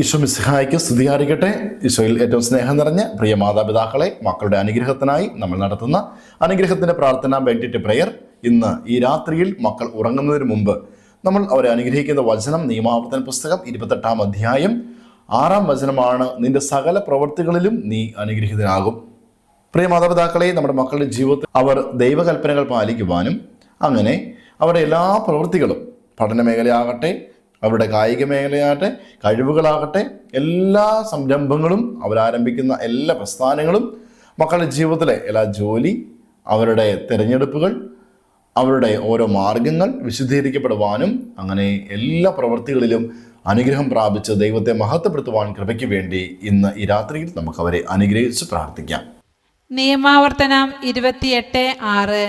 ഈശോ മിസ്ഹായിക്ക് സ്തുതിയായിരിക്കട്ടെ. ഈശോയിൽ ഏറ്റവും സ്നേഹം നിറഞ്ഞ പ്രിയ മാതാപിതാക്കളെ മക്കളുടെ അനുഗ്രഹത്തിനായി നമ്മൾ നടത്തുന്ന അനുഗ്രഹത്തിന്റെ പ്രാർത്ഥന ബെന്റിറ്റ് പ്രെയർ ഇന്ന് ഈ രാത്രിയിൽ മക്കൾ ഉറങ്ങുന്നതിന് മുമ്പ് നമ്മൾ അവരെ അനുഗ്രഹിക്കുന്ന വചനം നിയമാവർത്തന പുസ്തകം ഇരുപത്തെട്ടാം അധ്യായം ആറാം വചനമാണ്. നിന്റെ സകല പ്രവൃത്തികളിലും നീ അനുഗ്രഹിതനാകും. പ്രിയ മാതാപിതാക്കളെ നമ്മുടെ മക്കളുടെ ജീവിതത്തിൽ അവർ ദൈവകൽപ്പനകൾ പാലിക്കുവാനും അങ്ങനെ അവരുടെ എല്ലാ പ്രവൃത്തികളും പഠന മേഖലയാകട്ടെ അവരുടെ കായിക മേഖലയാകട്ടെ കഴിവുകളാകട്ടെ എല്ലാ സംരംഭങ്ങളും അവരാരംഭിക്കുന്ന എല്ലാ പ്രസ്ഥാനങ്ങളും മക്കളുടെ ജീവിതത്തിലെ എല്ലാ ജോലി അവരുടെ തിരഞ്ഞെടുപ്പുകൾ അവരുടെ ഓരോ മാർഗങ്ങൾ വിശദീകരിക്കപ്പെടുവാനും അങ്ങനെ എല്ലാ പ്രവൃത്തികളിലും അനുഗ്രഹം പ്രാപിച്ച് ദൈവത്തെ മഹത്വപ്പെടുത്തുവാൻ കൃപയ്ക്ക് വേണ്ടി ഇന്ന് ഈ രാത്രിയിൽ നമുക്ക് അവരെ അനുഗ്രഹിച്ച് പ്രാർത്ഥിക്കാം. നിയമാവർത്തനം ഇരുപത്തിയെട്ട് ആറ്.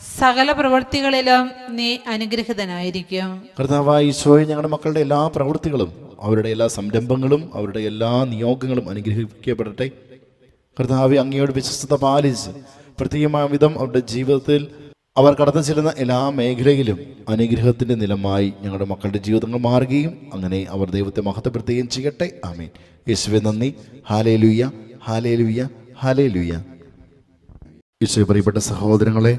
സകല പ്രവൃത്തികളിലും നീ അനുഗ്രഹിതനായിരിക്കും. കർത്താവായ ഈശോയെ ഞങ്ങളുടെ മക്കളുടെ എല്ലാ പ്രവൃത്തികളും അവരുടെ എല്ലാ സംരംഭങ്ങളും അവരുടെ എല്ലാ നിയോഗങ്ങളും അനുഗ്രഹിക്കപ്പെടട്ടെ. കർത്താവ് അങ്ങയോട് വിശ്വസ്തത പാലിച്ച് പ്രത്യേകമായ വിധം അവരുടെ ജീവിതത്തിൽ അവർ കടന്നു ചെല്ലുന്ന എല്ലാ മേഖലയിലും അനുഗ്രഹത്തിന്റെ നിലമായി ഞങ്ങളുടെ മക്കളുടെ ജീവിതങ്ങൾ മാറുകയും അങ്ങനെ അവർ ദൈവത്തെ മഹത്വപ്പെടുത്തുകയും ചെയ്യട്ടെ. ആമീൻ. യേശുവെ നന്ദി. ഹാലേ ലുയ്യ ഹാലേ ലുയ്യ ഹാലേ ലുയ്യ യേശുവെ പ്രിയപ്പെട്ട സഹോദരങ്ങളെ